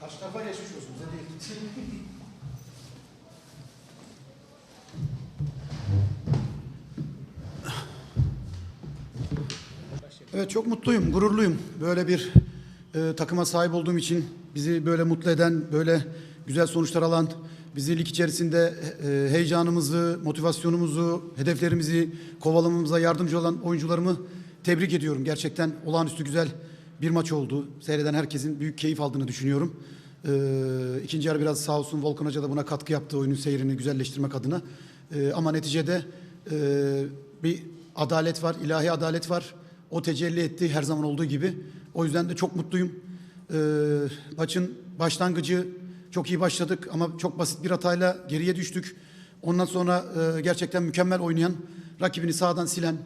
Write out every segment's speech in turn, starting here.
Kaç defa geçmiş olsun bize değil. Evet çok mutluyum, gururluyum. Böyle bir e, takıma sahip olduğum için bizi böyle mutlu eden, böyle güzel sonuçlar alan, bizi lig içerisinde e, heyecanımızı, motivasyonumuzu, hedeflerimizi kovalamamıza yardımcı olan oyuncularımı tebrik ediyorum. Gerçekten olağanüstü güzel bir maç oldu. Seyreden herkesin büyük keyif aldığını düşünüyorum. E, ikinci yarı biraz sağ olsun Volkan Hoca da buna katkı yaptı oyunun seyrini güzelleştirmek adına. E, ama neticede e, bir adalet var, ilahi adalet var. O tecelli etti her zaman olduğu gibi. O yüzden de çok mutluyum. Ee, maçın başlangıcı çok iyi başladık ama çok basit bir hatayla geriye düştük. Ondan sonra e, gerçekten mükemmel oynayan, rakibini sağdan silen,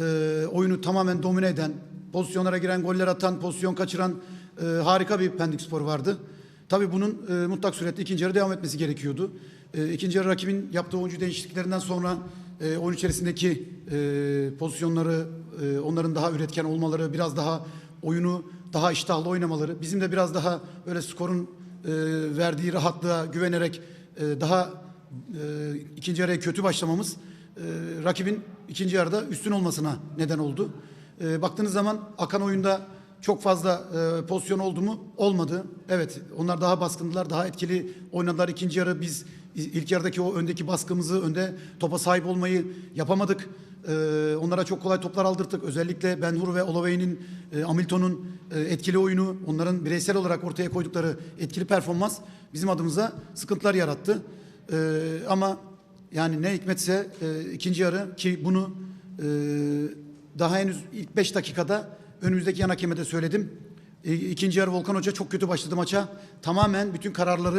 e, oyunu tamamen domine eden, pozisyonlara giren, goller atan, pozisyon kaçıran e, harika bir Pendik Spor vardı. Tabii bunun e, mutlak suretle ikinci yarı devam etmesi gerekiyordu. E, ikinci yarı rakibin yaptığı oyuncu değişikliklerinden sonra e, oyun içerisindeki e, pozisyonları, e, onların daha üretken olmaları, biraz daha oyunu daha iştahlı oynamaları, bizim de biraz daha öyle skorun e, verdiği rahatlığa güvenerek e, daha e, ikinci yarıya kötü başlamamız e, rakibin ikinci yarıda üstün olmasına neden oldu. E, baktığınız zaman akan oyunda çok fazla e, pozisyon oldu mu? Olmadı. Evet onlar daha baskındılar, daha etkili oynadılar. İkinci yarı biz ilk yarıdaki o öndeki baskımızı, önde topa sahip olmayı yapamadık. E, onlara çok kolay toplar aldırdık. Özellikle Ben Hur ve Olavey'nin, e, Hamilton'un e, etkili oyunu, onların bireysel olarak ortaya koydukları etkili performans bizim adımıza sıkıntılar yarattı. E, ama yani ne hikmetse e, ikinci yarı ki bunu e, daha henüz ilk 5 dakikada önümüzdeki yan hakeme de söyledim. E, ikinci yarı Volkan Hoca çok kötü başladı maça. Tamamen bütün kararları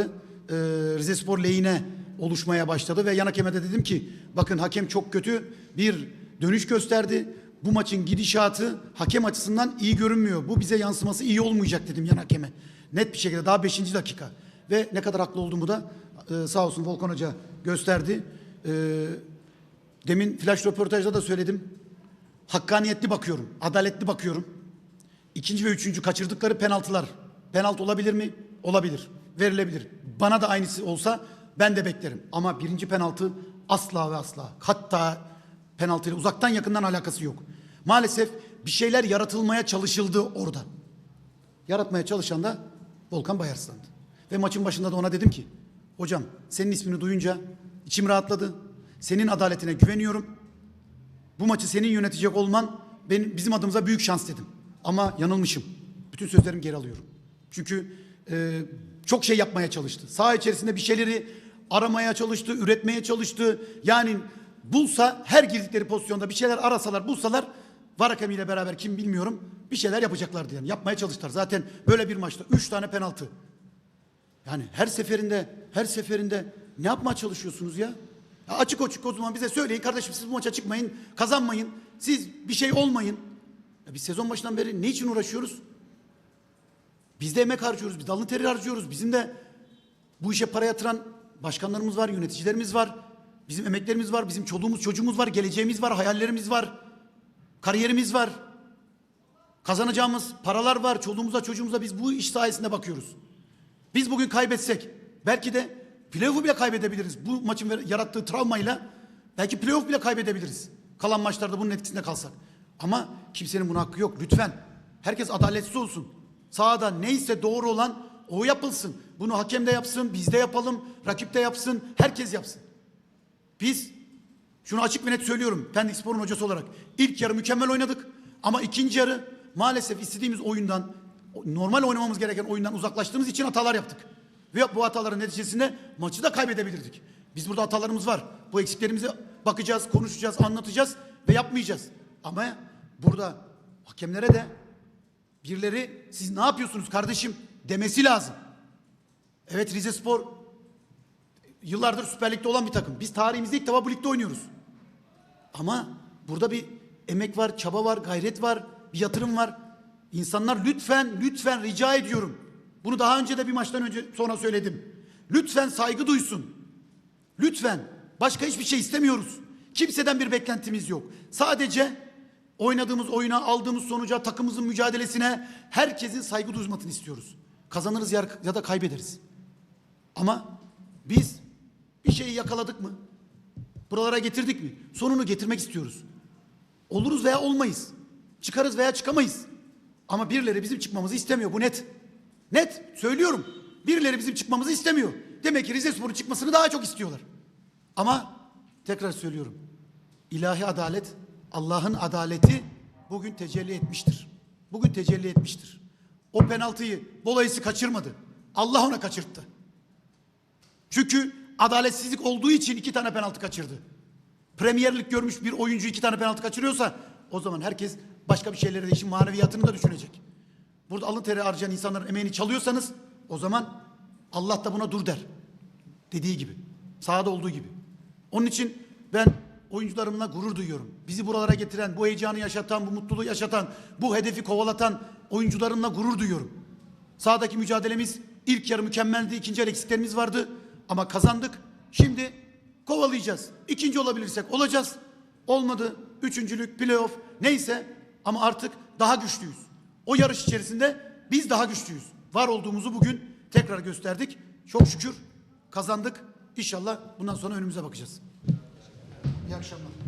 e, Rize Spor lehine oluşmaya başladı ve yan hakeme de dedim ki bakın hakem çok kötü bir dönüş gösterdi. Bu maçın gidişatı hakem açısından iyi görünmüyor. Bu bize yansıması iyi olmayacak dedim yan hakeme. Net bir şekilde daha 5. dakika. Ve ne kadar haklı olduğumu da e, sağ olsun Volkan Hoca gösterdi. E, demin flash röportajda da söyledim. Hakkaniyetli bakıyorum, adaletli bakıyorum. İkinci ve üçüncü kaçırdıkları penaltılar. Penaltı olabilir mi? Olabilir. Verilebilir. Bana da aynısı olsa ben de beklerim. Ama birinci penaltı asla ve asla. Hatta penaltıyla uzaktan yakından alakası yok. Maalesef bir şeyler yaratılmaya çalışıldı orada. Yaratmaya çalışan da Volkan Bayarslan'dı. Ve maçın başında da ona dedim ki hocam senin ismini duyunca içim rahatladı. Senin adaletine güveniyorum. Bu maçı senin yönetecek olman benim, bizim adımıza büyük şans dedim. Ama yanılmışım. Bütün sözlerimi geri alıyorum. Çünkü e, çok şey yapmaya çalıştı. Saha içerisinde bir şeyleri aramaya çalıştı, üretmeye çalıştı. Yani bulsa her girdikleri pozisyonda bir şeyler arasalar, bulsalar var hakemiyle beraber kim bilmiyorum bir şeyler yapacaklardı yani. Yapmaya çalıştılar. Zaten böyle bir maçta üç tane penaltı. Yani her seferinde her seferinde ne yapmaya çalışıyorsunuz ya? Ya açık açık o zaman bize söyleyin kardeşim siz bu maça çıkmayın, kazanmayın. Siz bir şey olmayın. Ya biz sezon başından beri ne için uğraşıyoruz? Biz de emek harcıyoruz, biz de alın teri harcıyoruz. Bizim de bu işe para yatıran başkanlarımız var, yöneticilerimiz var. Bizim emeklerimiz var, bizim çoluğumuz, çocuğumuz var, geleceğimiz var, hayallerimiz var. Kariyerimiz var. Kazanacağımız paralar var. Çoluğumuza, çocuğumuza biz bu iş sayesinde bakıyoruz. Biz bugün kaybetsek belki de playoff'u bile kaybedebiliriz. Bu maçın yarattığı travmayla belki playoff bile kaybedebiliriz. Kalan maçlarda bunun etkisinde kalsak. Ama kimsenin buna hakkı yok. Lütfen. Herkes adaletsiz olsun. Sahada neyse doğru olan o yapılsın. Bunu hakem de yapsın, biz de yapalım, rakip de yapsın, herkes yapsın. Biz şunu açık ve net söylüyorum Pendik Spor'un hocası olarak. ilk yarı mükemmel oynadık ama ikinci yarı maalesef istediğimiz oyundan normal oynamamız gereken oyundan uzaklaştığımız için hatalar yaptık. Ve bu hataların neticesinde maçı da kaybedebilirdik. Biz burada hatalarımız var. Bu eksiklerimize bakacağız, konuşacağız, anlatacağız ve yapmayacağız. Ama burada hakemlere de birileri siz ne yapıyorsunuz kardeşim demesi lazım. Evet Rize Spor yıllardır Süper Lig'de olan bir takım. Biz tarihimizde ilk defa bu ligde oynuyoruz. Ama burada bir emek var, çaba var, gayret var, bir yatırım var. İnsanlar lütfen, lütfen rica ediyorum. Bunu daha önce de bir maçtan önce sonra söyledim. Lütfen saygı duysun. Lütfen. Başka hiçbir şey istemiyoruz. Kimseden bir beklentimiz yok. Sadece oynadığımız oyuna, aldığımız sonuca, takımımızın mücadelesine herkesin saygı duymasını istiyoruz. Kazanırız ya ya da kaybederiz. Ama biz bir şeyi yakaladık mı? Buralara getirdik mi? Sonunu getirmek istiyoruz. Oluruz veya olmayız. Çıkarız veya çıkamayız. Ama birileri bizim çıkmamızı istemiyor. Bu net. Net. Söylüyorum. Birileri bizim çıkmamızı istemiyor. Demek ki Rize Spor'un çıkmasını daha çok istiyorlar. Ama tekrar söylüyorum. İlahi adalet, Allah'ın adaleti bugün tecelli etmiştir. Bugün tecelli etmiştir. O penaltıyı Bolayısı kaçırmadı. Allah ona kaçırttı. Çünkü adaletsizlik olduğu için iki tane penaltı kaçırdı. Premier Lig görmüş bir oyuncu iki tane penaltı kaçırıyorsa o zaman herkes başka bir şeylere de işin maneviyatını da düşünecek. Burada alın teri harcayan insanların emeğini çalıyorsanız o zaman Allah da buna dur der. Dediği gibi. Sahada olduğu gibi. Onun için ben oyuncularımla gurur duyuyorum. Bizi buralara getiren, bu heyecanı yaşatan, bu mutluluğu yaşatan, bu hedefi kovalatan oyuncularımla gurur duyuyorum. Sahadaki mücadelemiz ilk yarı mükemmeldi. ikinci yarı eksiklerimiz vardı. Ama kazandık. Şimdi kovalayacağız. İkinci olabilirsek olacağız. Olmadı. Üçüncülük, playoff neyse ama artık daha güçlüyüz. O yarış içerisinde biz daha güçlüyüz. Var olduğumuzu bugün tekrar gösterdik. Çok şükür kazandık. İnşallah bundan sonra önümüze bakacağız. İyi akşamlar.